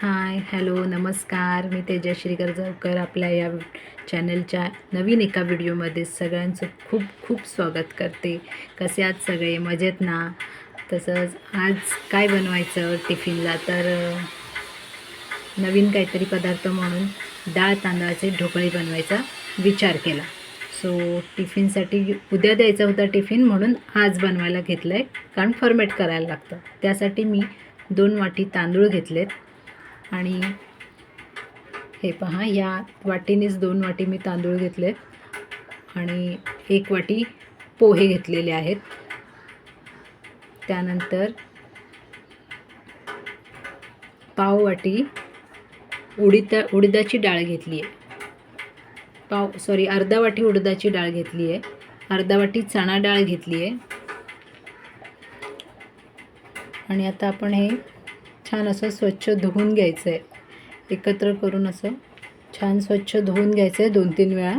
Hi hello नमस्कार. मी तेजश्री गर्जावकर आपल्या या चॅनलच्या नवीन एका व्हिडिओमध्ये सगळ्यांचं खूप खूप स्वागत करते. कसे आहात सगळे? मजेत ना? तसंच आज काय बनवायचं टिफिनला? तर नवीन काहीतरी पदार्थ म्हणून डाळ तांदळाचे ढोकळे बनवायचा विचार केला. सो टिफिनसाठी उद्या द्यायचा होता टिफिन म्हणून आज बनवायला घेतलं आहे कारण फॉर्मेट करायला लागतं. त्यासाठी मी दोन वाटी तांदूळ घेतलेत. आणि हे पहा या वाटीनेच दोन वाटी मी तांदूळ घेतले आणि एक वाटी पोहे घेतलेले आहेत. त्यानंतर पाव वाटी उडीद उडदाची डाळ घेतली आहे. पाव सॉरी अर्धा वाटी उडदाची डाळ घेतली आहे. अर्धा वाटी चणा डाळ घेतली आहे. आणि आता आपण हे छान असं स्वच्छ धुवून घ्यायचं आहे एकत्र करून असं छान स्वच्छ धुवून घ्यायचं आहे दोन तीन वेळा.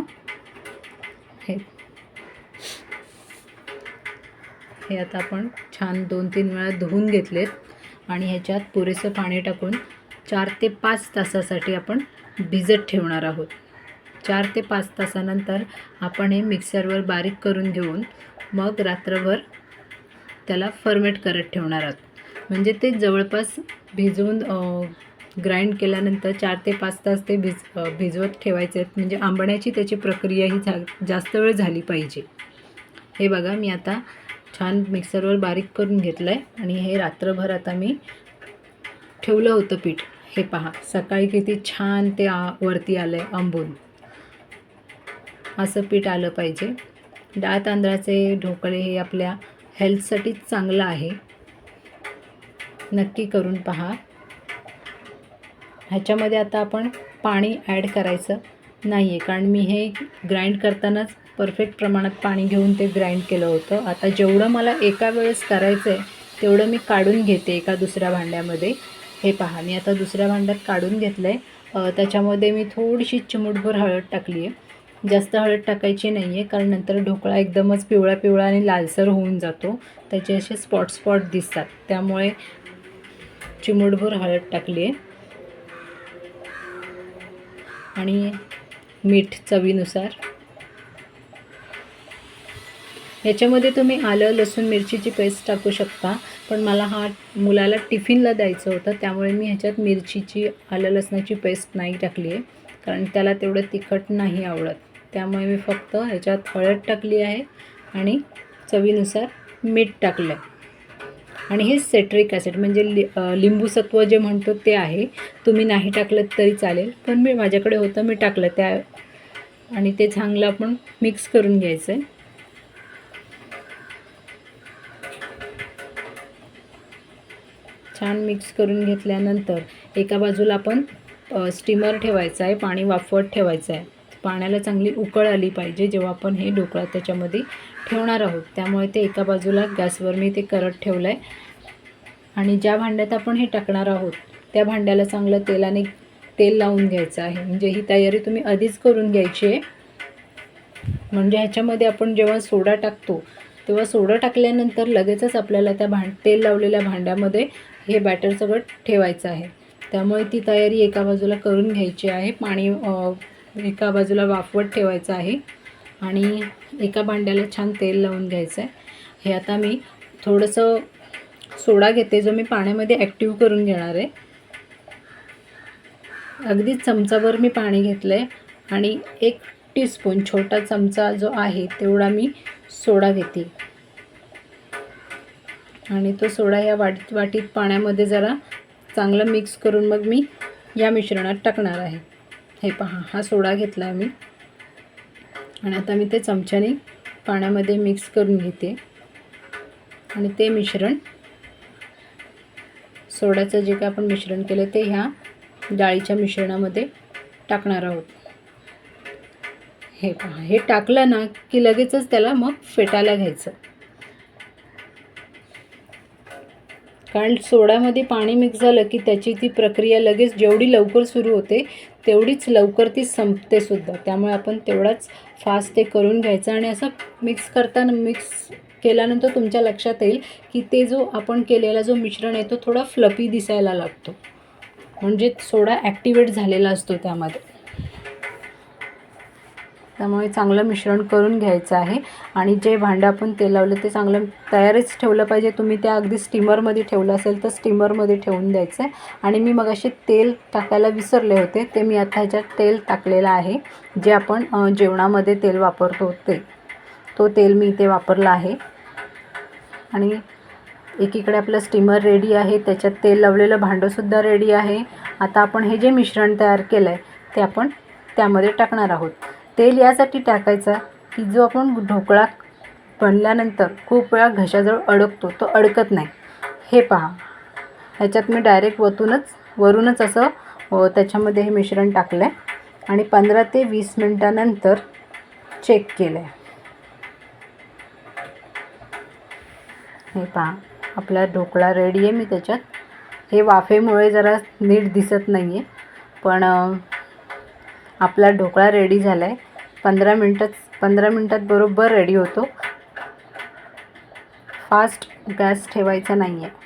हे. हे आता आपण छान दोन तीन वेळा धुवून घेतलेत. आणि ह्याच्यात पुरेसं पाणी टाकून चार ते पाच तासासाठी आपण भिजत ठेवणार आहोत. चार ते पाच तासानंतर आपण हे मिक्सरवर बारीक करून घेऊन मग रात्रभर त्याला फर्मेट करत ठेवणार आहोत. म्हणजे ते जवळपास भिजवून ग्राइंड केल्यानंतर चार ते पाच तास ते भिज भिजवत ठेवायचे. आहेत म्हणजे आंबण्याची त्याची प्रक्रिया ही झा जास्त वेळ झाली पाहिजे. हे बघा मी आता छान मिक्सरवर बारीक करून घेतलं आहे आणि हे रात्रभर आता मी ठेवलं होतं पीठ. हे पहा सकाळी किती छान ते आ वरती आलं आहे आंबून. असं पीठ आलं पाहिजे. डाळ तांदळाचे ढोकळे हे आपल्या हेल्थसाठी चांगलं आहे. नक्की करून पहा. ह्याच्यामध्ये आता आपण पाणी ॲड करायचं नाही आहे कारण मी हे ग्राइंड करतानाच परफेक्ट प्रमाणात पाणी घेऊन ते ग्राइंड केलं होतं. आता जेवढं मला एका वेळेस करायचं आहे तेवढं मी काढून घेते एका दुसऱ्या भांड्यामध्ये. हे पहा मी आता दुसऱ्या भांड्यात काढून घेतलं आहे त्याच्यामध्ये मी थोडीशी चिमूटभर हळद टाकली आहे जास्त हळद टाकायची नाही आहे कारण नंतर ढोकळा एकदमच पिवळा पिवळा आणि लालसर होऊन जातो. त्याचे असे स्पॉट स्पॉट दिसतात. त्यामुळे चिमूटभर हळद टाकली आहे. आणि मीठ चवीनुसार. याच्यामध्ये तुम्ही आलं लसूण मिरचीची पेस्ट टाकू शकता. पण मला हा मुलाला टिफिनला द्यायचं होतं त्यामुळे मी ह्याच्यात मिरचीची आलं लसणाची पेस्ट नाही टाकली आहे. कारण त्याला तेवढं तिखट नाही आवडत. त्यामुळे मी फक्त ह्याच्यात हळद टाकली आहे आणि चवीनुसार मीठ टाकलं आहे आणि हे सेट्रिक ॲसिड म्हणजे लि लिंबूसत्व जे म्हणतो ते आहे. तुम्ही नाही टाकलं तरी चालेल पण मी माझ्याकडे होतं मी टाकलं त्या आणि ते चांगलं आपण मिक्स करून घ्यायचं आहे. छान मिक्स करून घेतल्यानंतर एका बाजूला आपण स्टीमर ठेवायचं आहे पाणी वाफवत ठेवायचं आहे. पाण्याला चांगली उकळ आली पाहिजे जेव्हा आपण हे ढोकळा त्याच्यामध्ये ठेवणार आहोत. त्यामुळे ते एका बाजूला गॅसवर मी ते करत ठेवलं आहे आणि ज्या भांड्यात आपण हे टाकणार आहोत त्या भांड्याला चांगलं तेलाने तेल लावून घ्यायचं आहे. म्हणजे ही तयारी तुम्ही आधीच करून घ्यायची आहे. म्हणजे ह्याच्यामध्ये आपण जेव्हा सोडा टाकतो तेव्हा सोडा टाकल्यानंतर लगेचच आपल्याला त्या भांड तेल लावलेल्या भांड्यामध्ये हे बॅटर सगळं ठेवायचं आहे. त्यामुळे ती तयारी एका बाजूला करून घ्यायची आहे. पाणी एका बाजूला वाफवत ठेवायचं आहे आणि एका भांड्याला छान तेल लावून घ्यायचं आहे. हे आता मी थोडंसं सोडा घेते जो मी पाण्यामध्ये ॲक्टिव्ह करून घेणार आहे. अगदी चमचाभर मी पाणी घेतलं आहे आणि एक टीस्पून छोटा चमचा जो आहे तेवढा मी सोडा घेते. आणि तो सोडा या वाटीत वाटीत पाण्यामध्ये जरा चांगलं मिक्स करून मग मी या मिश्रणात टाकणार आहे. हे पहा हा सोडा घेतला आहे मी आणि आता मी ते चमच्याने पाण्यामध्ये मिक्स करून घेते. आणि ते मिश्रण सोड्याचं जे काय आपण मिश्रण केलं ते ह्या डाळीच्या मिश्रणामध्ये टाकणार आहोत. हे पहा हे टाकलं ना की लगेचच त्याला मग फेटायला घ्यायचं. कारण सोड्यामध्ये पाणी मिक्स झालं की त्याची ती प्रक्रिया लगेच जेवढी लवकर सुरू होते तेवढीच लवकर ती संपते सुद्धा. त्यामुळे आपण तेवढाच फास्ट ते करून घ्यायचं आणि असं मिक्स करताना मिक्स केल्यानंतर तुमच्या लक्षात येईल की ते जो आपण केलेला जो मिश्रण आहे तो थोडा फ्लफी दिसायला लागतो. म्हणजे सोडा ॲक्टिवेट झालेला असतो त्यामध्ये. त्यामुळे चांगलं मिश्रण करून घ्यायचं आहे. आणि जे भांडं आपण तेल लावलं ते चांगलं तयारच ठेवलं पाहिजे. तुम्ही त्या अगदी स्टीमरमध्ये ठेवलं असेल तर स्टीमरमध्ये ठेवून द्यायचं. आहे आणि मी मगाशी तेल टाकायला विसरले होते ते मी आता ह्याच्यात तेल टाकलेलं आहे. जे आपण जेवणामध्ये तेल वापरतो ते. तो तेल मी इथे वापरला आहे. आणि एकीकडे आपलं स्टीमर रेडी आहे त्याच्यात तेल लावलेलं भांडंसुद्धा रेडी आहे. आता आपण हे जे मिश्रण तयार केलं आहे ते आपण त्यामध्ये टाकणार आहोत. तेल यासाठी टाकायचा की जो आपण ढोकळा बनल्यानंतर खूप वेळा घशाजवळ अडकतो तो अडकत नाही. हे पहा. ह्याच्यात मी डायरेक्ट वतूनच वरूनच असं त्याच्यामध्ये हे मिश्रण टाकलं आहे आणि पंधरा ते वीस मिनटानंतर चेक केलं आहे हे पहा. आपला ढोकळा रेडी आहे मी त्याच्यात. हे वाफेमुळे जरा नीट दिसत नाही आहे पण आपला ढोकळा रेडी झाला आहे पंधरा मिनटात पंधरा मिनटात बरोबर रेडी होतो. फास्ट गॅस ठेवायचा नाही आहे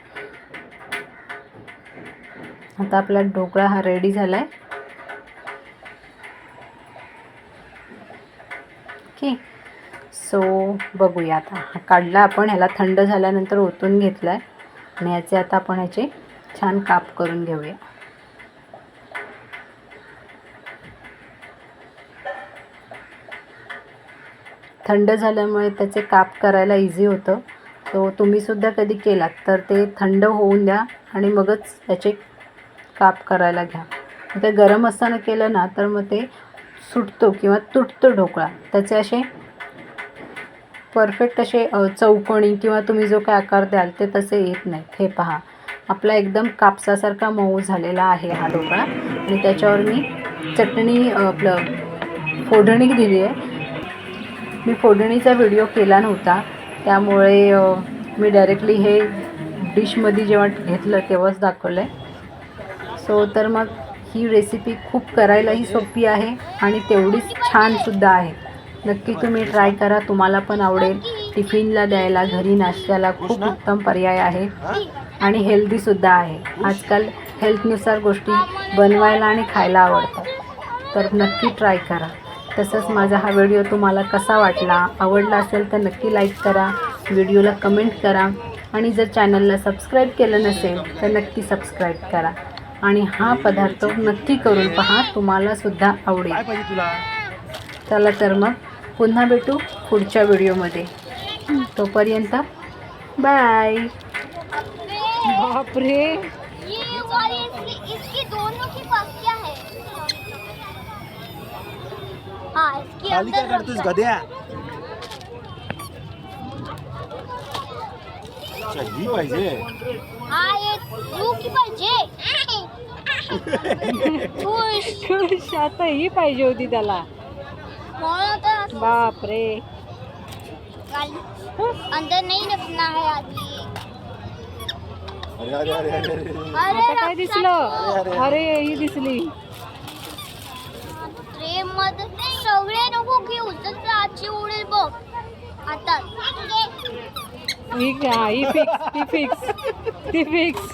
आता आपला ढोकळा हा रेडी झाला आहे ओके सो बघूया आता. हा काढला आपण ह्याला थंड झाल्यानंतर ओतून घेतला आहे आणि ह्याचे आता आपण ह्याचे छान काप करून घेऊया. थंड झाल्यामुळे त्याचे काप करायला इझी होतं. तो तुम्हीसुद्धा कधी केलात तर ते थंड होऊन द्या आणि मगच त्याचे काप करायला घ्या. ते गरम असताना केलं ना तर मग ते सुटतो किंवा तुटतो ढोकळा. त्याचे असे परफेक्ट असे चौकोणी किंवा तुम्ही जो काय आकार द्याल ते तसे येत नाहीत. हे पहा. आपला एकदम कापसासारखा मऊ झालेला आहे हा ढोकळा. आणि त्याच्यावर मी चटणी आपलं फोडणी दिली आहे मी फोडणीचा व्हिडिओ केला नव्हता. त्यामुळे मी डायरेक्टली हे डिशमध्ये जेव्हा घेतलं तेव्हाच दाखवलं आहे सो तर मग ही रेसिपी खूप करायलाही सोपी आहे आणि तेवढीच छानसुद्धा आहे. नक्की तुम्ही ट्राय करा तुम्हाला पण आवडेल. टिफिनला द्यायला घरी नाश्त्याला खूप उत्तम पर्याय आहे. आणि हेल्दीसुद्धा आहे. आजकाल हेल्थनुसार गोष्टी बनवायला आणि खायला आवडतात. तर नक्की ट्राय करा. तसंच माझा हा व्हिडिओ तुम्हाला कसा वाटला आवडला असेल तर नक्की लाईक करा व्हिडिओला कमेंट करा आणि जर चॅनलला सबस्क्राईब केलं नसेल तर नक्की सबस्क्राईब करा. आणि हा पदार्थ नक्की करून पहा तुम्हाला सुद्धा आवडेल. चला तर मग पुन्हा भेटू पुढच्या व्हिडिओमध्ये तोपर्यंत बाय बापरे ये वाली इसकी, इसकी दोनों की पक्कियां है हाँ इसकी खाली काय है। गद्या? अच्छा ही पाहिजे. खुश. आता ही पाहिजे होती त्याला. बापरे. अंदर नहीं रखना है आदमी अरे अरे अरे अरे अरे. अरे आता काय दिसलं? अरे ही दिसली. ट्रेन मध्ये सगळे नको घेऊ जर आजची उडेल बघ. आता. ही हा, ही फिक्स ती फिक्स ती फिक्स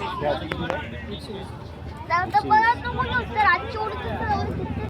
तर परत नको घेऊ तर आजची उडेल